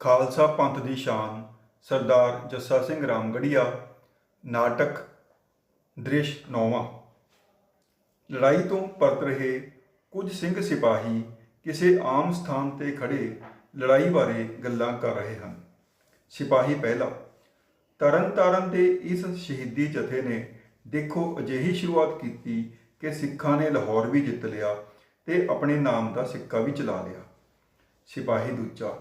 ਖਾਲਸਾ ਪੰਥ ਦੀ ਸ਼ਾਨ, ਸਰਦਾਰ ਜੱਸਾ ਸਿੰਘ ਰਾਮਗੜੀਆ, ਨਾਟਕ ਦ੍ਰਿਸ਼ ਨੌਵਾਂ। ਲੜਾਈ ਤੋਂ ਪਰਤ ਰਹੇ ਕੁਝ ਸਿੰਘ ਸਿਪਾਹੀ ਕਿਸੇ ਆਮ ਸਥਾਨ ਤੇ ਖੜੇ ਲੜਾਈ ਬਾਰੇ ਗੱਲਾਂ ਕਰ ਰਹੇ ਹਨ। ਸਿਪਾਹੀ ਪਹਿਲਾ, ਤਰਨ ਤਾਰਨ ਦੇ ਇਸ ਸ਼ਹੀਦੀ ਜਥੇ ਨੇ ਦੇਖੋ, ਅਜਿਹੀ ਸ਼ੁਰੂਆਤ ਕੀਤੀ ਕਿ ਸਿੱਖਾਂ ਨੇ ਲਾਹੌਰ ਵੀ ਜਿੱਤ ਲਿਆ ਤੇ ਆਪਣੇ ਨਾਮ ਦਾ ਸਿੱਕਾ ਵੀ ਚਲਾ ਲਿਆ। ਸਿਪਾਹੀ ਦੂਜਾ,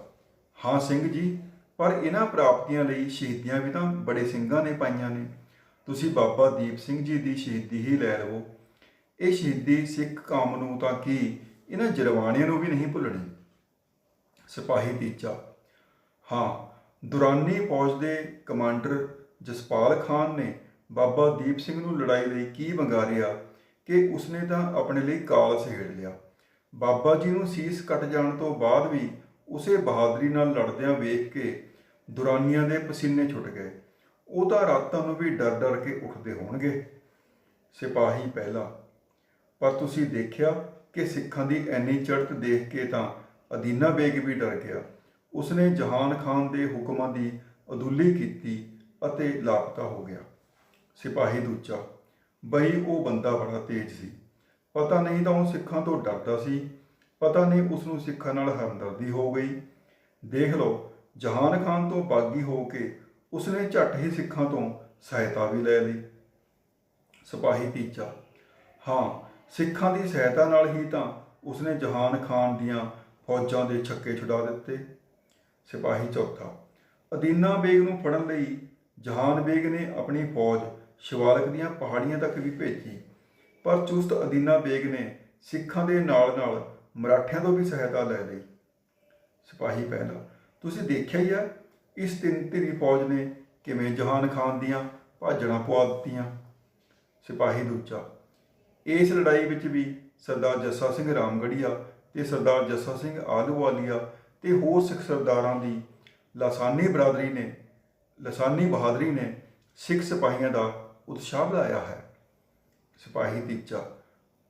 ਹਾਂ ਸਿੰਘ ਜੀ, ਪਰ ਇਹਨਾਂ ਪ੍ਰਾਪਤੀਆਂ ਲਈ ਸ਼ਹੀਦੀਆਂ ਵੀ ਤਾਂ ਬੜੇ ਸਿੰਘਾਂ ਨੇ ਪਾਈਆਂ ਨੇ। ਤੁਸੀਂ ਬਾਬਾ ਦੀਪ ਸਿੰਘ ਜੀ ਦੀ ਸ਼ਹੀਦੀ ਹੀ ਲੈ ਲਵੋ। ਇਹ ਸ਼ਹੀਦੀ ਸਿੱਖ ਕੌਮ ਨੂੰ ਤਾਂ ਕੀ ਇਹਨਾਂ ਜਰਵਾਣਿਆਂ ਨੂੰ ਵੀ ਨਹੀਂ ਭੁੱਲਣੀ? ਸਿਪਾਹੀ ਤੀਜਾ, ਹਾਂ, ਦੁਰਾਨੀ ਫੌਜ ਦੇ ਕਮਾਂਡਰ ਜਸਪਾਲ ਖਾਨ ਨੇ ਬਾਬਾ ਦੀਪ ਸਿੰਘ ਨੂੰ ਲੜਾਈ ਲਈ ਕੀ ਵੰਗਾਰਿਆ ਕਿ ਉਸਨੇ ਤਾਂ ਆਪਣੇ ਲਈ ਕਾਲ ਸਹੇੜ ਲਿਆ। ਬਾਬਾ ਜੀ ਨੂੰ ਸੀਸ ਕੱਟ ਜਾਣ ਤੋਂ ਬਾਅਦ ਵੀ ਉਸੇ ਬਹਾਦਰੀ ਨਾਲ ਲੜਦਿਆਂ ਵੇਖ ਕੇ ਦੁਰਾਨੀਆਂ ਦੇ ਪਸੀਨੇ ਛੁੱਟ ਗਏ। ਉਹ ਤਾਂ ਰਾਤਾਂ ਨੂੰ ਵੀ ਡਰ ਡਰ ਕੇ ਉੱਠਦੇ ਹੋਣਗੇ। ਸਿਪਾਹੀ ਪਹਿਲਾ, ਪਰ ਤੁਸੀਂ ਦੇਖਿਆ ਕਿ ਸਿੱਖਾਂ ਦੀ ਐਨੀ ਚੜ੍ਹਤ ਦੇਖ ਕੇ ਤਾਂ ਅਦੀਨਾ ਬੇਗ ਵੀ ਡਰ ਗਿਆ। ਉਸਨੇ ਜਹਾਨ ਖਾਨ ਦੇ ਹੁਕਮਾਂ ਦੀ ਅਦੁੱਲੀ ਕੀਤੀ ਅਤੇ ਲਾਪਤਾ ਹੋ ਗਿਆ। ਸਿਪਾਹੀ ਦੂਜਾ, ਬਈ ਉਹ ਬੰਦਾ ਬੜਾ ਤੇਜ਼ ਸੀ। ਪਤਾ ਨਹੀਂ ਤਾਂ ਉਹ ਸਿੱਖਾਂ ਤੋਂ ਡਰਦਾ ਸੀ। ਪਤਾ ਨਹੀਂ ਉਸ ਨੂੰ ਸਿੱਖਾਂ ਨਾਲ ਹਮਦਰਦੀ ਹੋ ਗਈ। ਦੇਖ ਲਓ, ਜਹਾਨ ਖਾਨ ਤੋਂ ਬਾਗੀ ਹੋ ਕੇ ਉਸਨੇ ਝੱਟ ਹੀ ਸਿੱਖਾਂ ਤੋਂ ਸਹਾਇਤਾ ਵੀ ਲੈ ਲਈ। ਸਿਪਾਹੀ ਤੀਜਾ, ਹਾਂ, ਸਿੱਖਾਂ ਦੀ ਸਹਾਇਤਾ ਨਾਲ ਹੀ ਤਾਂ ਉਸਨੇ ਜਹਾਨ ਖਾਨ ਦੀਆਂ ਫੌਜਾਂ ਦੇ ਛੱਕੇ ਛੁਡਾ ਦਿੱਤੇ। ਸਿਪਾਹੀ ਚੌਥਾ, ਅਦੀਨਾ ਬੇਗ ਨੂੰ ਫੜਨ ਲਈ ਜਹਾਨ ਬੇਗ ਨੇ ਆਪਣੀ ਫੌਜ ਸ਼ਿਵਾਲਕ ਦੀਆਂ ਪਹਾੜੀਆਂ ਤੱਕ ਵੀ ਭੇਜੀ। ਪਰ ਚੁਸਤ ਅਦੀਨਾ ਬੇਗ ਨੇ ਸਿੱਖਾਂ ਦੇ ਨਾਲ-ਨਾਲ ਮਰਾਠਿਆਂ ਤੋਂ ਵੀ ਸਹਾਇਤਾ ਲੈ ਲਈ। ਸਿਪਾਹੀ ਪਹਿਲਾ, ਤੁਸੀਂ ਦੇਖਿਆ ਹੀ ਆ, ਇਸ ਤਿੰਨ ਧਿਰੀ ਫੌਜ ਨੇ ਕਿਵੇਂ ਜਹਾਨ ਖਾਨ ਦੀਆਂ ਭਾਜੜਾਂ ਪਵਾ ਦਿੱਤੀਆਂ? ਸਿਪਾਹੀ ਦੂਜਾ, ਇਸ ਲੜਾਈ ਵਿੱਚ ਵੀ ਸਰਦਾਰ ਜੱਸਾ ਸਿੰਘ ਰਾਮਗੜੀਆ ਤੇ ਸਰਦਾਰ ਜੱਸਾ ਸਿੰਘ ਆਲੂਵਾਲੀਆ ਤੇ ਹੋਰ ਸਿੱਖ ਸਰਦਾਰਾਂ ਦੀ ਲਾਸਾਨੀ ਬਰਾਦਰੀ ਨੇ, ਲਸਾਨੀ ਬਹਾਦਰੀ ਨੇ ਸਿੱਖ ਸਿਪਾਹੀਆਂ ਦਾ ਉਤਸ਼ਾਹ ਵਧਾਇਆ ਹੈ। ਸਿਪਾਹੀ ਤੀਜਾ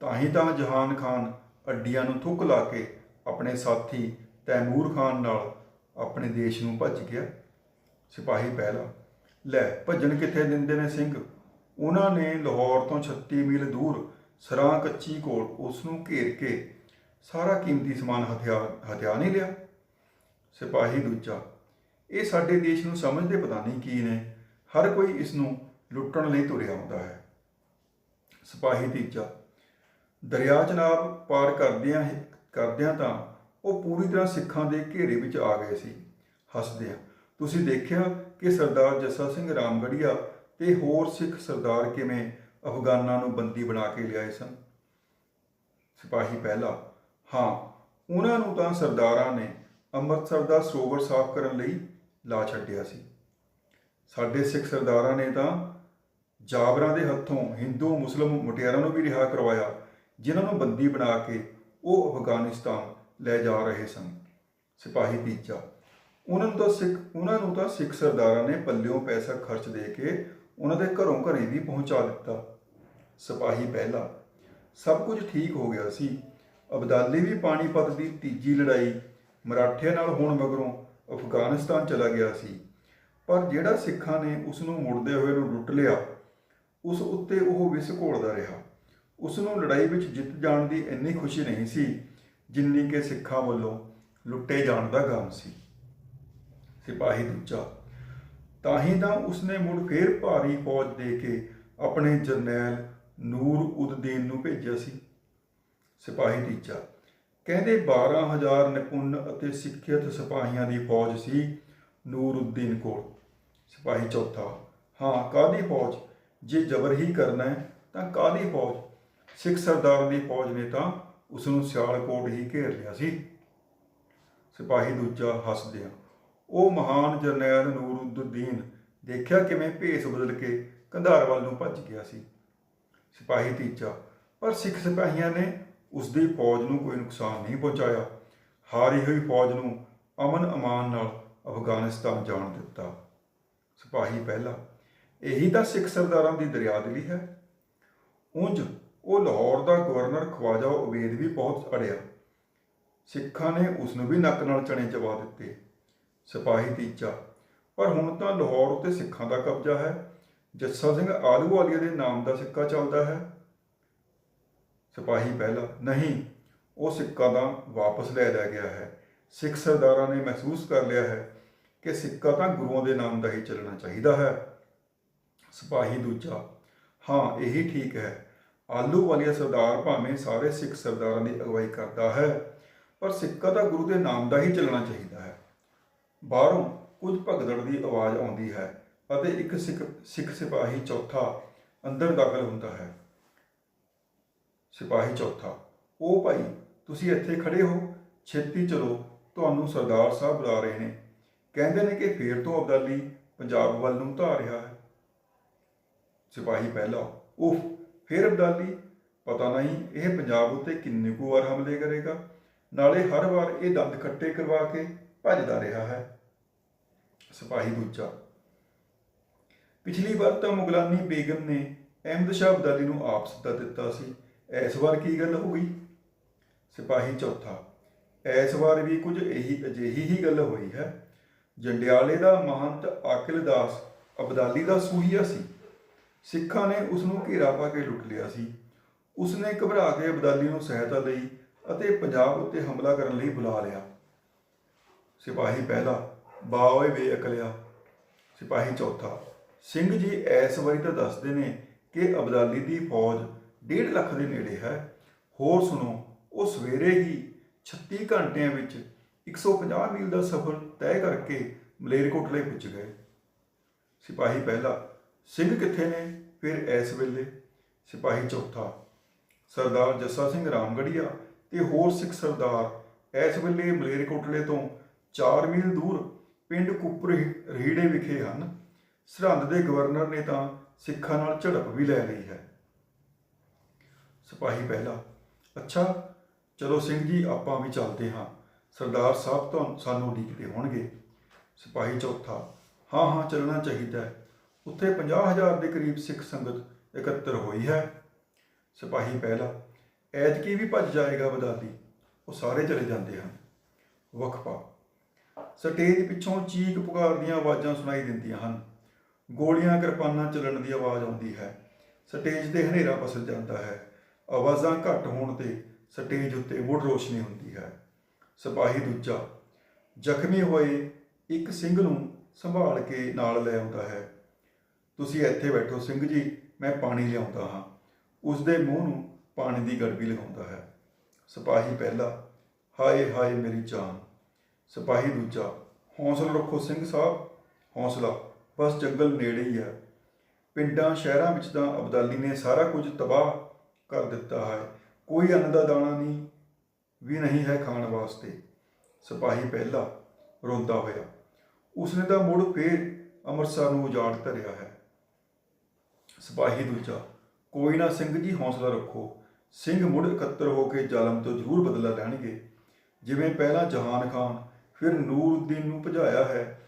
ਤਾਂ ਹੀ ਤਾਂ ਜਹਾਨ ਖਾਨ ਅੱਡੀਆਂ ਨੂੰ ਥੁੱਕ ਲਾ ਕੇ ਆਪਣੇ ਸਾਥੀ ਤੈਮੂਰ ਖਾਨ ਨਾਲ ਆਪਣੇ ਦੇਸ਼ ਨੂੰ ਭੱਜ ਗਿਆ। ਸਿਪਾਹੀ ਪਹਿਲਾ, ਲੈ ਭੱਜਣ ਕਿੱਥੇ ਦਿੰਦੇ ਨੇ ਸਿੰਘ? ਉਹਨਾਂ ਨੇ ਲਾਹੌਰ ਤੋਂ 36 ਮੀਲ ਦੂਰ ਸਰਾਂ ਕੱਚੀ ਕੋਲ ਉਸ ਨੂੰ ਘੇਰ ਕੇ ਸਾਰਾ ਕੀਮਤੀ ਸਮਾਨ ਹਥਿਆਰ ਹਥਿਆ ਨਹੀਂ ਲਿਆ। ਸਿਪਾਹੀ ਦੂਜਾ, ਇਹ ਸਾਡੇ ਦੇਸ਼ ਨੂੰ ਸਮਝਦੇ ਪਤਾ ਨਹੀਂ ਕੀ ਨੇ। ਹਰ ਕੋਈ ਇਸ ਨੂੰ ਲੁੱਟਣ ਲਈ ਤੁਰਿਆ ਆਉਂਦਾ ਹੈ। ਸਿਪਾਹੀ ਤੀਜਾ, ਦਰਿਆ ਚਨਾਬ ਪਾਰ ਕਰਦਿਆਂ ਕਰਦਿਆਂ ਤਾਂ ਉਹ ਪੂਰੀ ਤਰ੍ਹਾਂ ਸਿੱਖਾਂ ਦੇ ਘੇਰੇ ਵਿੱਚ ਆ ਗਏ ਸੀ। ਹੱਸਦਿਆਂ ਤੁਸੀਂ ਦੇਖਿਆ ਕਿ ਸਰਦਾਰ ਜੱਸਾ ਸਿੰਘ ਰਾਮਗੜੀਆ ਤੇ ਹੋਰ ਸਿੱਖ ਸਰਦਾਰ ਕਿਵੇਂ ਅਫਗਾਨਾਂ ਨੂੰ ਬੰਦੀ ਬਣਾ ਕੇ ਲਿਆਏ ਸਨ? ਸਿਪਾਹੀ ਪਹਿਲਾ, ਹਾਂ, ਉਹਨਾਂ ਨੂੰ ਤਾਂ ਸਰਦਾਰਾਂ ਨੇ ਅੰਮ੍ਰਿਤਸਰ ਦਾ ਸਰੋਵਰ ਸਾਫ਼ ਕਰਨ ਲਈ ਲਾ ਛੱਡਿਆ ਸੀ। ਸਾਡੇ ਸਿੱਖ ਸਰਦਾਰਾਂ ਨੇ ਤਾਂ ਜਾਬਰਾਂ ਦੇ ਹੱਥੋਂ ਹਿੰਦੂ, ਮੁਸਲਮ, ਮੁਟਿਆਰਾਂ ਨੂੰ ਵੀ ਰਿਹਾ ਕਰਵਾਇਆ, ਜਿਨ੍ਹਾਂ ਨੂੰ ਬੰਦੀ ਬਣਾ ਕੇ ਉਹ ਅਫਗਾਨਿਸਤਾਨ ਲੈ ਜਾ ਰਹੇ ਸਨ। ਸਿਪਾਹੀ ਤੀਜਾ। ਉਹਨਾਂ ਨੂੰ ਤਾਂ ਸਿੱਖ, ਉਹਨਾਂ ਨੂੰ ਤਾਂ ਸਿੱਖ ਸਰਦਾਰਾਂ ਨੇ ਪੱਲਿਓਂ ਪੈਸਾ ਖਰਚ ਦੇ ਕੇ ਉਹਨਾਂ ਦੇ ਘਰੋਂ ਘਰੇ ਵੀ ਪਹੁੰਚਾ ਦਿੱਤਾ। ਸਿਪਾਹੀ ਪਹਿਲਾ। ਸਭ ਕੁਝ ਠੀਕ ਹੋ ਗਿਆ ਸੀ। ਅਬਦਾਲੀ ਵੀ ਪਾਣੀਪਤ ਦੀ ਤੀਜੀ ਲੜਾਈ ਮਰਾਠਿਆਂ ਨਾਲ ਹੋਣ ਮਗਰੋਂ ਅਫਗਾਨਿਸਤਾਨ ਚਲਾ ਗਿਆ ਸੀ। ਪਰ ਜਿਹੜਾ ਸਿੱਖਾਂ ਨੇ ਉਸ ਨੂੰ ਮੁੜਦੇ ਹੋਏ ਨੂੰ ਲੁੱਟ ਲਿਆ ਉਸ ਉੱਤੇ ਉਹ ਵਿਸ ਘੋਲਦਾ ਰਿਹਾ। ਉਸ ਨੂੰ ਲੜਾਈ ਵਿੱਚ ਜਿੱਤ ਜਾਣ ਦੀ ਇੰਨੀ ਖੁਸ਼ੀ ਨਹੀਂ ਸੀ ਜਿੰਨੀ ਕਿ ਸਿੱਖਾਂ ਵੱਲੋਂ ਲੁੱਟੇ ਜਾਣ ਦਾ ਗਮ ਸੀ। ਸਿਪਾਹੀ ਦੂਜਾ, ਤਾਂ ਹੀ ਤਾਂ ਉਸਨੇ ਮੁੜ ਫੇਰ ਭਾਰੀ ਫੌਜ ਦੇ ਕੇ ਆਪਣੇ ਜਰਨੈਲ ਨੂਰ ਉਦਦੀਨ ਨੂੰ ਭੇਜਿਆ ਸੀ। ਸਿਪਾਹੀ ਤੀਜਾ, ਕਹਿੰਦੇ 12000 ਨਿਪੁੰਨ ਅਤੇ ਸਿੱਖਿਅਤ ਸਿਪਾਹੀਆਂ ਦੀ ਫੌਜ ਸੀ ਨੂਰ ਉਦਦੀਨ ਕੋਲ। ਸਿਪਾਹੀ ਚੌਥਾ, ਹਾਂ ਕਾਦੀ ਫੌਜ? ਜੇ ਜ਼ਬਰ ਹੀ ਕਰਨਾ ਹੈ, ਤਾਂ ਕਾਦੀ ਫੌਜ? ਸਿੱਖ ਸਰਦਾਰ ਦੀ ਫੌਜ ਨੇ ਤਾਂ ਉਸ ਨੂੰ ਸਿਆਲਕੋਟ ਹੀ ਘੇਰ ਲਿਆ ਸੀ। ਸਿਪਾਹੀ ਦੂਜਾ ਹੱਸਦਿਆਂ ਉਹ ਮਹਾਨ ਜਰਨੈਲ ਨੂਰਉদ্ਦੀਨ ਦੇਖਿਆ ਕਿਵੇਂ ਭੇਸ ਬਦਲ ਕੇ ਕੰਧਾਰ ਵੱਲ ਨੂੰ ਭੱਜ ਗਿਆ ਸੀ। ਸਿਪਾਹੀ ਤੀਜਾ, ਪਰ ਸਿੱਖ ਸਿਪਾਹੀਆਂ ਨੇ ਉਸ ਦੀ ਫੌਜ ਨੂੰ ਕੋਈ ਨੁਕਸਾਨ ਨਹੀਂ ਪਹੁੰਚਾਇਆ। ਹਾਰੀ ਹੋਈ ਫੌਜ ਨੂੰ ਅਮਨ ਅਮਾਨ ਨਾਲ ਅਫਗਾਨਿਸਤਾਨ ਜਾਣ ਦਿੱਤਾ। ਸਿਪਾਹੀ ਪਹਿਲਾ ਇਹੀ ਤਾਂ ਸਿੱਖ ਸਰਦਾਰਾਂ ਦੀ ਦਰਿਆਦਿਲੀ ਹੈ। ਉਂਝ ਉਹ ਲਾਹੌਰ ਦਾ ਗਵਰਨਰ ਖਵਾਜਾ ਉਬੇਦ ਵੀ ਬਹੁਤ ਅੜਿਆ। ਸਿੱਖਾਂ ਨੇ ਉਸ ਨੂੰ ਵੀ ਨੱਕ ਨਾਲ ਚਣੇ ਚਵਾ ਦਿੱਤੇ। ਸਿਪਾਹੀ ਤੀਚਾ ਪਰ ਹੁਣ ਤਾਂ ਲਾਹੌਰ ਉੱਤੇ ਸਿੱਖਾਂ ਦਾ ਕਬਜ਼ਾ ਹੈ। ਜੱਸਾ ਸਿੰਘ ਆਲੂਵਾਲੀਆ ਦੇ ਨਾਮ ਦਾ ਸਿੱਕਾ ਚੱਲਦਾ ਹੈ। ਸਿਪਾਹੀ ਪਹਿਲਾ, ਨਹੀਂ, ਉਹ ਸਿੱਕਾ ਤਾਂ ਵਾਪਸ ਲੈ ਲਿਆ ਗਿਆ ਹੈ। ਸਿੱਖ ਸਰਦਾਰਾਂ ਨੇ ਮਹਿਸੂਸ ਕਰ ਲਿਆ ਹੈ ਕਿ ਸਿੱਕਾ ਤਾਂ ਗੁਰੂਆਂ ਦੇ ਨਾਮ ਦਾ ਹੀ ਚੱਲਣਾ ਚਾਹੀਦਾ ਹੈ। ਸਿਪਾਹੀ ਦੂਜਾ, ਹਾਂ, ਇਹੀ ਠੀਕ ਹੈ। ਆਲੂ ਵਾਲੀਆ ਸਰਦਾਰ ਭਾਵੇਂ ਸਾਰੇ ਸਿੱਖ ਸਰਦਾਰਾਂ ਦੀ ਅਗਵਾਈ ਕਰਦਾ ਹੈ, ਪਰ ਸਿੱਕਾ ਤਾਂ ਗੁਰੂ ਦੇ ਨਾਮ ਦਾ ਹੀ ਚੱਲਣਾ ਚਾਹੀਦਾ ਹੈ। ਬਾਹਰੋਂ ਕੁਝ ਭਗਦੜ ਦੀ ਆਵਾਜ਼ ਆਉਂਦੀ ਹੈ ਅਤੇ ਇੱਕ ਸਿੱਖ ਸਿੱਖ ਸਿਪਾਹੀ ਚੌਥਾ ਅੰਦਰ ਦਾਖਲ ਹੁੰਦਾ ਹੈ। ਸਿਪਾਹੀ ਚੌਥਾ, ਉਹ ਭਾਈ, ਤੁਸੀਂ ਇੱਥੇ ਖੜੇ ਹੋ? ਛੇਤੀ ਚਲੋ, ਤੁਹਾਨੂੰ ਸਰਦਾਰ ਸਾਹਿਬ ਬੁਲਾ ਰਹੇ ਨੇ। ਕਹਿੰਦੇ ਨੇ ਕਿ ਫੇਰ ਤੋਂ ਅਬਦਾਲੀ ਪੰਜਾਬ ਵੱਲ ਨੂੰ ਧਾ ਰਿਹਾ ਹੈ। ਸਿਪਾਹੀ ਪਹਿਲਾ। ਉਫ, ਫਿਰ ਅਬਦਾਲੀ? ਪਤਾ ਨਹੀਂ, ਇਹ ਪੰਜਾਬ ਉੱਤੇ ਕਿੰਨੇ ਕੁ ਵਾਰ ਹਮਲੇ ਕਰੇਗਾ? ਨਾਲੇ ਹਰ ਵਾਰ ਇਹ ਦੰਦ ਖੱਟੇ ਕਰਵਾ ਕੇ ਭੱਜਦਾ ਰਿਹਾ ਹੈ। ਸਿਪਾਹੀ ਦੂਜਾ। ਪਿਛਲੀ ਵਾਰ ਤਾਂ ਮੁਗਲਾਨੀ ਬੇਗਮ ਨੇ ਅਹਿਮਦ ਸ਼ਾਹ ਅਬਦਾਲੀ ਨੂੰ ਆਪ ਸੱਦਾ ਦਿੱਤਾ ਸੀ। ਇਸ ਵਾਰ ਕੀ ਗੱਲ ਹੋ ਗਈ? ਸਿਪਾਹੀ ਚੌਥਾ। ਇਸ ਵਾਰ ਵੀ ਕੁਝ ਇਹੀ, ਅਜਿਹੀ ਹੀ ਗੱਲ ਹੋਈ ਹੈ। ਜੰਡਿਆਲੇ ਦਾ ਮਹੰਤ ਆਕਿਲ ਦਾਸ ਅਬਦਾਲੀ ਦਾ ਸੂਹੀਆ ਸੀ। ਸਿੱਖਾਂ ਨੇ ਉਸ ਨੂੰ ਘੇਰਾ ਪਾ ਕੇ ਲੁੱਟ ਲਿਆ ਸੀ। ਉਸ ਨੇ ਘਬਰਾ ਕੇ ਅਬਦਾਲੀ ਨੂੰ ਸਹਾਇਤਾ ਲਈ ਅਤੇ ਪੰਜਾਬ ਉੱਤੇ ਹਮਲਾ ਕਰਨ ਲਈ ਬੁਲਾ ਲਿਆ। ਸਿਪਾਹੀ ਪਹਿਲਾ, ਬਾਓਏ ਬੇਅਕਲਿਆ ਸਿਪਾਹੀ ਚੌਥਾ, ਸਿੰਘ ਜੀ ਐਸ ਵਾਰੀ ਤਾਂ ਦੱਸਦੇ ਨੇ ਕਿ ਅਬਦਾਲੀ ਦੀ ਫੌਜ 1.5 ਲੱਖ ਦੇ ਨੇੜੇ ਹੈ। ਹੋਰ ਸੁਣੋ, ਉਹ ਸਵੇਰੇ ਹੀ 36 ਘੰਟਿਆਂ ਵਿੱਚ 150 ਮੀਲ ਦਾ ਸਫ਼ਰ ਤੈਅ ਕਰਕੇ ਮਲੇਰਕੋਟਲੇ ਪੁੱਜ ਗਏ। ਸਿਪਾਹੀ ਪਹਿਲਾ ਸਿੰਘ ਕਿੱਥੇ ਨੇ? ਫਿਰ ਇਸ ਵੇਲੇ ਸਿਪਾਹੀ ਚੌਥਾ, ਸਰਦਾਰ ਜੱਸਾ ਸਿੰਘ ਰਾਮਗੜੀਆ ਤੇ ਹੋਰ ਸਿੱਖ ਸਰਦਾਰ ਇਸ ਵੇਲੇ ਮਲੇਰਕੋਟਲੇ ਤੋਂ 4 ਮੀਲ ਦੂਰ ਪਿੰਡ ਕੁੱਪਰ ਰਹੀੜੇ ਵਿਖੇ ਹਨ। ਸਰਹੰਦ ਦੇ ਗਵਰਨਰ ਨੇ ਤਾਂ ਸਿੱਖਾਂ ਨਾਲ ਝੜਪ ਵੀ ਲੈ ਲਈ ਹੈ। ਸਿਪਾਹੀ ਪਹਿਲਾ, ਅੱਛਾ, ਚਲੋ ਸਿੰਘ ਜੀ, ਆਪਾਂ ਵੀ ਚੱਲਦੇ ਹਾਂ। ਸਰਦਾਰ ਸਾਹਿਬ ਤੁਹਾਨੂੰ, ਸਾਨੂੰ ਉਡੀਕਦੇ ਹੋਣਗੇ। ਸਿਪਾਹੀ ਚੌਥਾ, ਹਾਂ ਹਾਂ, ਚੱਲਣਾ ਚਾਹੀਦਾ ਹੈ। ਉੱਥੇ 50000 ਦੇ ਕਰੀਬ ਸਿੱਖ ਸੰਗਤ ਇਕੱਤਰ ਹੋਈ ਹੈ। ਸਿਪਾਹੀ ਪਹਿਲਾ, ਐਤਕੀ ਵੀ ਭੱਜ ਜਾਏਗਾ ਬਦਾਲੀ, ਉਹ ਸਾਰੇ ਚਲੇ ਜਾਂਦੇ ਹਨ। ਵਕਫਾ, ਸਟੇਜ ਪਿੱਛੋਂ ਚੀਕ ਪੁਕਾਰ ਦੀਆਂ ਆਵਾਜ਼ਾਂ ਸੁਣਾਈ ਦਿੰਦੀਆਂ ਹਨ। ਗੋਲੀਆਂ ਕਿਰਪਾਨਾਂ ਚੱਲਣ ਦੀ ਆਵਾਜ਼ ਆਉਂਦੀ ਹੈ। ਸਟੇਜ ਤੇ ਹਨੇਰਾ ਪਸਰ ਜਾਂਦਾ ਹੈ। ਆਵਾਜ਼ਾਂ ਘੱਟ ਹੋਣ ਤੇ ਸਟੇਜ ਉੱਤੇ ਮੁੜ ਰੋਸ਼ਨੀ ਹੁੰਦੀ ਹੈ। ਸਿਪਾਹੀ ਦੂਜਾ, ਜ਼ਖਮੀ ਹੋਏ ਇੱਕ ਸਿੰਘ ਨੂੰ ਸੰਭਾਲ ਕੇ ਨਾਲ ਲੈ ਆਉਂਦਾ ਹੈ। ਤੁਸੀਂ ਇੱਥੇ ਬੈਠੋ, ਸਿੰਘ ਜੀ, ਮੈਂ ਪਾਣੀ ਲਿਆਉਂਦਾ ਹਾਂ। ਉਸ ਦੇ ਮੂੰਹ ਨੂੰ ਪਾਣੀ ਦੀ ਗੜਬੀ ਲਗਾਉਂਦਾ ਹੈ। ਸਿਪਾਹੀ ਪਹਿਲਾ, ਹਾਏ ਹਾਏ ਮੇਰੀ ਜਾਨ। ਸਿਪਾਹੀ ਦੂਜਾ, ਹੌਸਲਾ ਰੱਖੋ ਸਿੰਘ ਸਾਹਿਬ। ਹੌਸਲਾ, ਬਸ ਜੰਗਲ ਨੇੜੇ ਹੀ ਹੈ। ਪਿੰਡਾਂ, ਸ਼ਹਿਰਾਂ ਵਿੱਚ ਤਾਂ ਅਬਦਾਲੀ ਨੇ ਸਾਰਾ ਕੁਝ ਤਬਾਹ ਕਰ ਦਿੱਤਾ ਹੈ। ਕੋਈ ਅੰਨ ਦਾ ਦਾਣਾ ਨਹੀਂ, ਵੀ ਨਹੀਂ ਹੈ ਖਾਣ ਵਾਸਤੇ। ਸਿਪਾਹੀ ਪਹਿਲਾ ਰੋਂਦਾ ਹੋਇਆ। ਉਸਨੇ ਤਾਂ ਮੁੜ ਫੇਰ ਅੰਮ੍ਰਿਤਸਰ ਨੂੰ ਉਜਾੜ ਧਰਿਆ ਹੈ। ਸਿਪਾਹੀ ਦੂਜਾ, ਕੋਈ ਨਾ ਸਿੰਘ ਜੀ ਹੌਸਲਾ ਰੱਖੋ। ਸਿੰਘ ਮੁੜ ਇਕੱਤਰ ਹੋ ਕੇ ਜ਼ਾਲਮ ਤੋਂ ਜ਼ਰੂਰ ਬਦਲਾ ਲੈਣਗੇ। ਜਿਵੇਂ ਪਹਿਲਾਂ ਜਹਾਨ ਖਾਨ ਫਿਰ ਨੂਰਉਦੀਨ ਨੂੰ ਭਜਾਇਆ ਹੈ,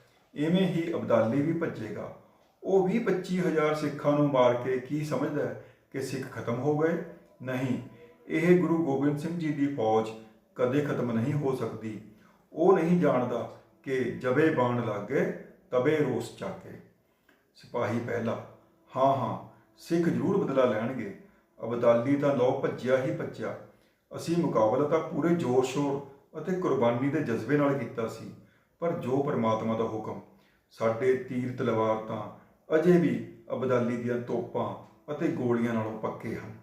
ਐਵੇਂ ਹੀ ਅਬਦਾਲੀ ਵੀ ਭੱਜੇਗਾ। ਉਹ 20 25000 ਸਿੱਖਾਂ ਨੂੰ ਮਾਰ ਕੇ ਕੀ ਸਮਝਦਾ ਹੈ ਕਿ ਸਿੱਖ ਖਤਮ ਹੋ ਗਏ? ਨਹੀਂ, ਇਹ ਗੁਰੂ ਗੋਬਿੰਦ ਸਿੰਘ ਜੀ ਦੀ ਫੌਜ ਕਦੇ ਖਤਮ ਨਹੀਂ ਹੋ ਸਕਦੀ। ਉਹ ਨਹੀਂ ਜਾਣਦਾ ਕਿ ਜਬੇ ਬਾਣ ਲੱਗੇ, ਤਬੇ ਰੋਸ ਚਾਕੇ। ਸਿਪਾਹੀ ਪਹਿਲਾ, ਹਾਂ ਹਾਂ ਸਿੱਖ ਜ਼ਰੂਰ ਬਦਲਾ ਲੈਣਗੇ। ਅਬਦਾਲੀ ਤਾਂ ਲੋ ਭੱਜਿਆ ਹੀ ਭੱਜਿਆ। ਅਸੀਂ ਮੁਕਾਬਲਾ ਤਾਂ ਪੂਰੇ ਜੋਰ ਸ਼ੋਰ ਅਤੇ ਕੁਰਬਾਨੀ ਦੇ ਜਜ਼ਬੇ ਨਾਲ ਕੀਤਾ ਸੀ, ਪਰ ਜੋ ਪਰਮਾਤਮਾ ਦਾ ਹੁਕਮ, ਸਾਡੇ ਤੀਰ ਤਲਵਾਰ ਤਾਂ ਅਜੇ ਵੀ ਅਬਦਾਲੀ ਦੀਆਂ ਤੋਪਾਂ ਅਤੇ ਗੋਲੀਆਂ ਨਾਲੋਂ ਪੱਕੇ ਹਨ।